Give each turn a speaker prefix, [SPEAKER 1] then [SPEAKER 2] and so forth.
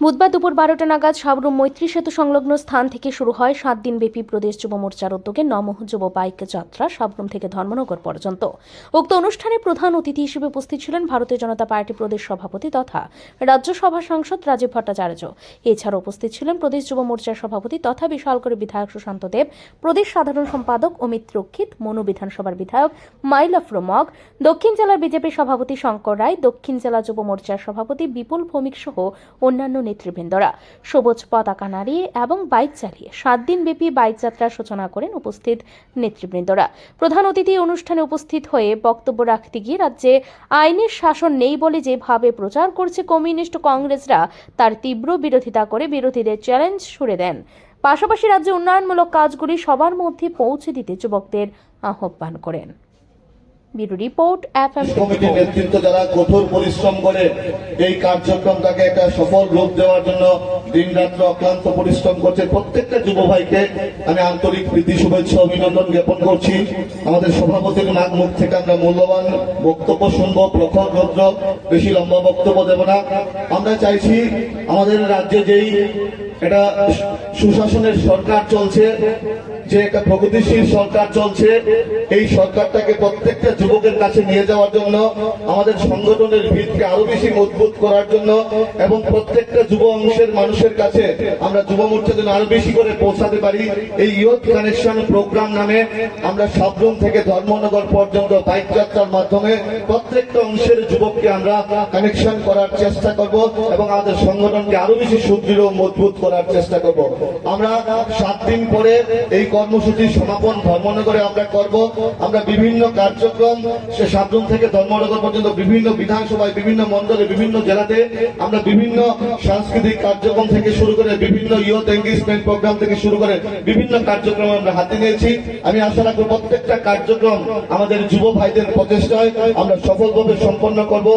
[SPEAKER 1] বুধবার দুপুর বারোটা নাগাদ সাবরুম মৈত্রী সেতু সংলগ্ন স্থান থেকে শুরু হয় সাত দিনব্যাপী প্রদেশ যুব মোর্চার উদ্যোগে নমঃ যুব বাইক যাত্রা সাবরুম থেকে ধর্মনগর পর্যন্ত। উক্ত অনুষ্ঠানে প্রধান অতিথি হিসেবে উপস্থিত ছিলেন ভারতীয় জনতা পার্টি প্রদেশ সভাপতি তথা রাজ্যসভা সাংসদ রাজীব ভট্টাচার্য। এছাড়া উপস্থিত ছিলেন প্রদেশ যুব মোর্চার সভাপতি তথা বিশালগড়ের বিধায়ক সুশান্ত দেব, প্রদেশ সাধারণ সম্পাদক অমিত রক্ষিত, মনু বিধানসভার বিধায়ক মাইলফ রোমক, দক্ষিণ জেলার বিজেপি সভাপতি শঙ্কর রায়, দক্ষিণ জেলা যুব মোর্চার সভাপতি বিপুল ভৌমিক সহ অন্যান্য নেতৃবৃন্দরা। সবুজ পতাকা নাড়িয়ে এবং বাইক চালিয়ে সাত দিনব্যাপী বাইক যাত্রার সূচনা করেন উপস্থিত নেতৃবৃন্দরা। প্রধান অতিথি অনুষ্ঠানে উপস্থিত হয়ে বক্তব্য রাখতে গিয়ে রাজ্যে আইনের শাসন নেই বলে যেভাবে প্রচার করছে কমিউনিস্ট কংগ্রেসরা, তার তীব্র বিরোধিতা করে বিরোধীদের চ্যালেঞ্জ ছুড়ে দেন। পাশাপাশি রাজ্যে উন্নয়নমূলক কাজগুলি সবার মধ্যে পৌঁছে দিতে যুবকদের আহ্বান করেন। ব্যুরো রিপোর্ট এফ এম
[SPEAKER 2] কমিটির নেতৃত্ব যারা কঠোর পরিশ্রম করে এই কার্যক্রমটাকে একটা সফল রূপ দেওয়ার জন্য দিন রাত্র অক্লান্ত পরিশ্রম করছে, প্রত্যেকটা যুব ভাইকে আমি আন্তরিক প্রীতি, শুভেচ্ছা, অভিনন্দন জ্ঞাপন করছি। আমাদের সভাপতির নাক থেকে আমরা মূল্যবান বক্তব্য শুনব, প্রখর রৌদ্র, বেশি লম্বা বক্তব্য দেব না। আমরা চাইছি আমাদের রাজ্যে যেই এটা সুশাসনের সরকার চলছে, যে একটা প্রগতিশীল সরকার চলছে, এই সরকারটাকে প্রত্যেকটা যুবকের কাছে নিয়ে যাওয়ার জন্য, আমাদের সংগঠনের ভিতকে আরও বেশি মজবুত করার জন্য, এবং প্রত্যেকটা যুব অংশের মানুষের কাছে আমরা যুব মোর্চা যেন আরও বেশি করে পৌঁছাতে পারি। এই ইয়ুথ কানেকশন প্রোগ্রাম নামে আমরা সাবরুম থেকে ধর্মনগর পর্যন্ত বাইক যাত্রার মাধ্যমে প্রত্যেকটা অংশের যুবককে আমরা কানেকশন করার চেষ্টা করব, এবং আমাদের সংগঠনকে আরও বেশি সুদৃঢ় মজবুত মজবুত করার চেষ্টা করব। আমরা সাত দিন পরে এই কর্মসূচির সমাপন ধর্মনগরে আমরা করব। আমরা বিভিন্ন কার্যক্রম, সে সাতজন থেকে ধর্মনগর পর্যন্ত বিভিন্ন বিধানসভায়, বিভিন্ন মন্ডলে বিভিন্ন জেলাতে আমরা বিভিন্ন সাংস্কৃতিক কার্যক্রম থেকে শুরু করে বিভিন্ন ইয়ুথ এঙ্গেজমেন্ট প্রোগ্রাম থেকে শুরু করে বিভিন্ন কার্যক্রম আমরা হাতে নিয়েছি। আমি আশা রাখব প্রত্যেকটা কার্যক্রম আমাদের যুব ভাইদের প্রচেষ্টায় আমরা সফলভাবে সম্পন্ন করব।